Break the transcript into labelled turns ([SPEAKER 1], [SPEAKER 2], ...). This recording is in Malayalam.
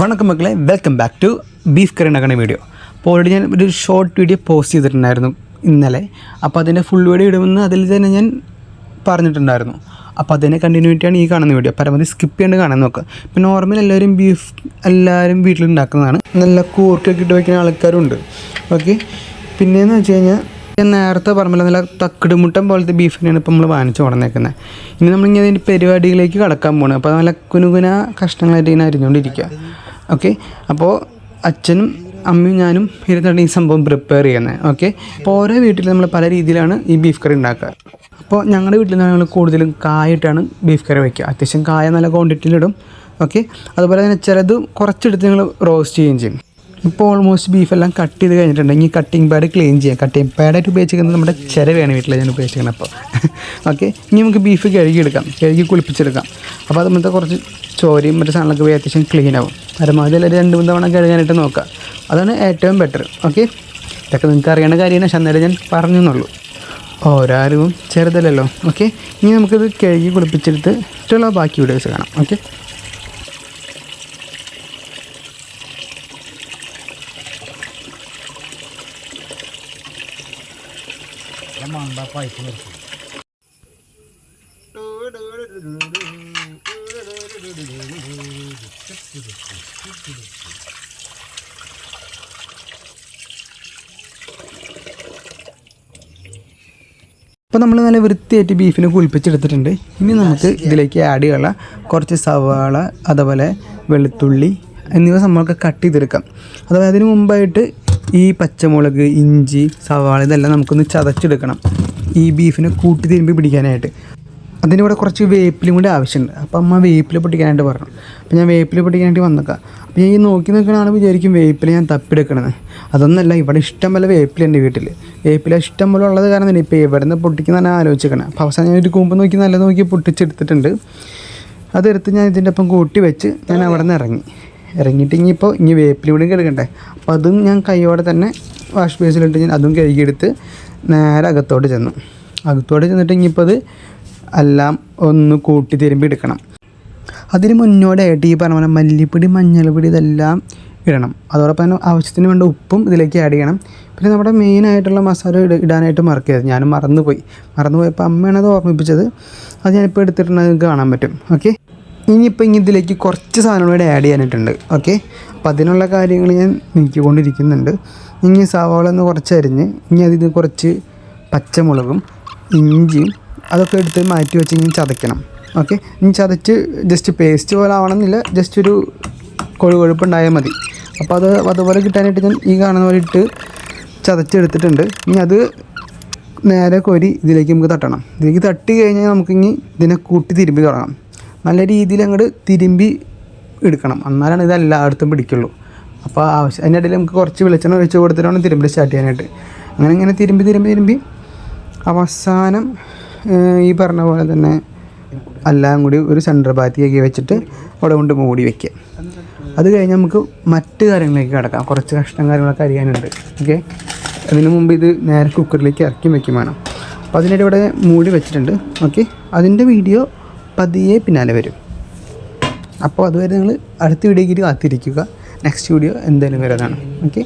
[SPEAKER 1] വണക്കം മക്കളെ welcome back to beef curry ഉണ്ടാക്കുന്ന വീഡിയോ അപ്പോൾ ഓൾറെഡി ഞാൻ ഒരു ഷോർട്ട് വീഡിയോ പോസ്റ്റ് ചെയ്തിട്ടുണ്ടായിരുന്നു ഇന്നലെ. അപ്പോൾ അതിന്റെ ഫുൾ വീഡിയോ ഇടുമെന്ന് അതിൽ തന്നെ ഞാൻ പറഞ്ഞിട്ടുണ്ടായിരുന്നു. അപ്പോൾ അതിനെ കണ്ടിന്യൂറ്റിയാണ് ഈ കാണുന്ന വീഡിയോ പരമാവധി സ്കിപ്പ് ചെയ്യാണ്ട് കാണാൻ നോക്കുക ഇപ്പോൾ നോർമൽ എല്ലാവരും ബീഫ് എല്ലാവരും വീട്ടിലുണ്ടാക്കുന്നതാണ്. നല്ല കൂർക്കൊക്കെ ഇട്ട് വയ്ക്കുന്ന ആൾക്കാരുണ്ട്. ഓക്കെ പിന്നെയെന്ന് വെച്ച് കഴിഞ്ഞാൽ ഞാൻ നേരത്തെ പറഞ്ഞല്ലോ നല്ല തക്കിടുമുട്ടൻ പോലത്തെ ബീഫ് തന്നെയാണ് ഇപ്പോൾ നമ്മൾ വാങ്ങിച്ചു കൊടുന്നേക്കുന്നത് ഇനി നമ്മളിങ്ങനെ അതിന്റെ പരിപാടിയിലേക്ക് കടക്കാൻ പോകണം അപ്പോൾ നല്ല കുനുകുന കഷ്ണങ്ങളായിട്ട് ഇങ്ങനെ അരിഞ്ഞുകൊണ്ടിരിക്കുക ഓക്കെ? അപ്പോൾ അച്ഛനും അമ്മയും ഞാനും ഇരുന്നാണ് ഈ സംഭവം പ്രിപ്പയർ ചെയ്യുന്നത്. ഓക്കെ? അപ്പോൾ ഓരോ വീട്ടിൽ നമ്മൾ പല രീതിയിലാണ് ഈ ബീഫ് കറി ഉണ്ടാക്കുക. അപ്പോൾ ഞങ്ങളുടെ വീട്ടിൽ നിന്ന് ഞങ്ങൾ കൂടുതലും കായിട്ടാണ് ബീഫ് കറി വയ്ക്കുക. അത്യാവശ്യം കായ നല്ല ക്വാണ്ടിറ്റിയിലിടും ഓക്കെ? അതുപോലെ തന്നെ ചിലത് കുറച്ചെടുത്ത് ഞങ്ങൾ റോസ്റ്റ് ചെയ്യുകയും ചെയ്യും. ഇപ്പോൾ ഓൾമോസ്റ്റ് ബീഫെല്ലാം കട്ട് ചെയ്ത് കഴിഞ്ഞിട്ടുണ്ടെങ്കിൽ കട്ടിംഗ് പാഡ് ക്ലീൻ ചെയ്യാം. കട്ടിങ് പാഡായിട്ട് ഉപയോഗിച്ചിരിക്കുന്നത് നമ്മുടെ ചിരവയാണ് വീട്ടിൽ ഞാൻ ഉപയോഗിച്ചിരിക്കുന്നത് അപ്പോൾ ഓക്കെ? ഇനി നമുക്ക് ബീഫ് കഴുകിയെടുക്കാം. കഴുകി കുളിപ്പിച്ചെടുക്കാം. അപ്പോൾ അത് കുറച്ച് ചോരയും മറ്റു സാധനങ്ങളൊക്കെ അത്യാവശ്യം ക്ലീൻ ആവും. പരമാവധി അല്ലെങ്കിൽ രണ്ട് മൂന്ന് തവണ കഴുകാനായിട്ട് നോക്കുക. അതാണ് ഏറ്റവും ബെറ്റർ ഓക്കെ ഇതൊക്കെ നിങ്ങൾക്ക് അറിയേണ്ട കാര്യമാണ്. പക്ഷെ അന്നേരം ഞാൻ പറഞ്ഞു എന്നുള്ളൂ ഓരോ അറിവും ചെറുതല്ലല്ലോ. ഓക്കെ ഇനി നമുക്കിത് കഴുകി കുളിപ്പിച്ചെടുത്ത് ഇഷ്ടമുള്ള ബാക്കി വീഡിയോസ് കാണാം. ഓക്കെ ഇപ്പോൾ നമ്മൾ നല്ല വൃത്തിയായിട്ട് ബീഫിനെ കുളിപ്പിച്ചെടുത്തിട്ടുണ്ട്. ഇനി നമുക്ക് ഇതിലേക്ക് ആഡ് ചെയ്യാനുള്ള കുറച്ച് സവാള അതേപോലെ വെളുത്തുള്ളി എന്നിവ നമ്മൾക്ക് കട്ട് ചെയ്തെടുക്കാം. അതുപോലെ അതിന് മുമ്പായിട്ട് ഈ പച്ചമുളക് ഇഞ്ചി സവാള ഇതെല്ലാം നമുക്കൊന്ന് ചതച്ചെടുക്കണം. ഈ ബീഫിനെ കൂട്ടി തിരുമ്പി പിടിക്കാനായിട്ട്. അതിന്റെ കൂടെ കുറച്ച് വേപ്പിലും കൂടി ആവശ്യമുണ്ട്. അപ്പോൾ അമ്മ വേപ്പിൽ പൊട്ടിക്കാനായിട്ട് പറഞ്ഞു. അപ്പോൾ ഞാൻ വേപ്പിൽ പൊട്ടിക്കാനായിട്ട് വന്നേക്കാം. അപ്പോൾ ഞാൻ ഈ നോക്കി നിൽക്കണതാണ് വിചാരിക്കും വേപ്പിൽ ഞാൻ തപ്പിയെടുക്കണമെന്ന് അതൊന്നല്ല ഇവിടെ ഇഷ്ടം പോലെ വേപ്പിൽ എന്റെ വീട്ടിൽ വേപ്പില ഇഷ്ടം പോലെ ഉള്ളത് കാരണം തന്നെ ഇപ്പോൾ എവിടെ നിന്ന് പൊട്ടിക്കുന്ന ആലോചിക്കണം. അപ്പോൾ അവസാനം ഞാൻ ഒരു കൂമ്പ് നോക്കി നല്ല നോക്കി പൊട്ടിച്ചെടുത്തിട്ടുണ്ട്. അതെടുത്ത് ഞാൻ ഇതിന്റെ ഒപ്പം കൂട്ടി വെച്ച് ഞാൻ അവിടെ നിന്ന് ഇറങ്ങി. ഇറങ്ങിയിട്ട് ഇനിയിപ്പോൾ ഇനി വേപ്പില കൂടി കഴുകണ്ടേ. അപ്പോൾ അതും ഞാൻ കൈയോടെ തന്നെ വാഷ് ബേസിലിട്ട് ഞാൻ അതും കഴുകിയെടുത്ത് നേരെ അകത്തോട്ട് ചെന്നു. അകത്തോട്ട് ചെന്നിട്ട് ഇനിയിപ്പോൾ അത് എല്ലാം ഒന്ന് കൂട്ടി തിരുമ്പി എടുക്കണം. അതിന് മുന്നോടിയായിട്ട് ഈ പറഞ്ഞ പോലെ മല്ലിപ്പൊടി മഞ്ഞൾപ്പൊടി ഇതെല്ലാം ഇടണം. അതോടൊപ്പം തന്നെ ആവശ്യത്തിന് വേണ്ട ഉപ്പും ഇതിലേക്ക് ആഡ് ചെയ്യണം. പിന്നെ നമ്മുടെ മെയിൻ ആയിട്ടുള്ള മസാല ഇട ഇടാനായിട്ട് മറക്കരുത്. ഞാനും മറന്നുപോയി. മറന്നുപോയപ്പോൾ അമ്മയാണ് അത് ഓർമ്മിപ്പിച്ചത്. അത് ഞാനിപ്പോൾ എടുത്തിട്ടുണ്ടെങ്കിൽ നിങ്ങൾക്ക് കാണാൻ പറ്റും. ഓക്കെ ഇനിയിപ്പോൾ ഇനി ഇതിലേക്ക് കുറച്ച് സാധനങ്ങൾ കൂടെ ആഡ് ചെയ്യാനായിട്ടുണ്ട്. ഓക്കെ അപ്പോൾ അതിനുള്ള കാര്യങ്ങൾ ഞാൻ നീക്കിക്കൊണ്ടിരിക്കുന്നുണ്ട്. ഇനി സവാള ഒന്ന് കുറച്ച് അരിഞ്ഞ് ഇനി അതിന് കുറച്ച് പച്ചമുളകും ഇഞ്ചിയും അതൊക്കെ എടുത്ത് മാറ്റി വെച്ച് ഇനി ചതയ്ക്കണം. ഓക്കെ ഇനി ചതച്ച് ജസ്റ്റ് പേസ്റ്റ് പോലെ ആവണമെന്നില്ല ജസ്റ്റ് ഒരു കൊഴുകൊഴുപ്പുണ്ടായാൽ മതി. അപ്പോൾ അത് അതുപോലെ കിട്ടാനായിട്ട് ഞാൻ ഈ കാണുന്ന പോലെ ഇട്ട് ചതച്ചെടുത്തിട്ടുണ്ട്. ഇനി അത് നേരെ കോരി ഇതിലേക്ക് നമുക്ക് തട്ടണം. ഇതിലേക്ക് തട്ടി കഴിഞ്ഞാൽ നമുക്കിനി ഇതിനെ കൂട്ടി തിരുമ്പി തുടങ്ങാം. നല്ല രീതിയിൽ അങ്ങോട്ട് തിരുമ്പി എടുക്കണം. എന്നാലാണ് ഇത് എല്ലായിടത്തും പിടിക്കുള്ളൂ. അപ്പോൾ ആവശ്യം അതിന്റെ ഇടയിൽ നമുക്ക് കുറച്ച് വെളിച്ചെണ്ണ ഒഴിച്ച് കൊടുത്തിട്ട് വേണം തിരുമ്പി സ്റ്റാർട്ട് ചെയ്യാനായിട്ട്. അങ്ങനെ ഇങ്ങനെ തിരുമ്പി തിരുമ്പി തിരുമ്പി. അവസാനം ഈ പറഞ്ഞ പോലെ തന്നെ എല്ലാം കൂടി ഒരു സെന്റർ ഭാഗത്തേക്ക് വെച്ചിട്ട് അവിടെ കൊണ്ട് മൂടി വെക്കുക. അത് കഴിഞ്ഞ് നമുക്ക് മറ്റ് കാര്യങ്ങളിലേക്ക് കിടക്കാം. കുറച്ച് കഷ്ണം കാര്യങ്ങളൊക്കെ അറിയാനുണ്ട് ഓക്കെ അതിനു മുമ്പ് ഇത് നേരെ കുക്കറിലേക്ക് ഇറക്കി വെക്കും വേണം. അപ്പോൾ അതിനിടെ ഇവിടെ മൂടി വെച്ചിട്ടുണ്ട്. ഓക്കെ അതിന്റെ വീഡിയോ പതിയെ പിന്നാലെ വരും. അപ്പോൾ അതുവരെ നിങ്ങൾ അടുത്ത വീഡിയോയ്ക്ക് കാത്തിരിക്കുക. നെക്സ്റ്റ് വീഡിയോ എന്തായാലും വരുന്നതാണ് ഓക്കെ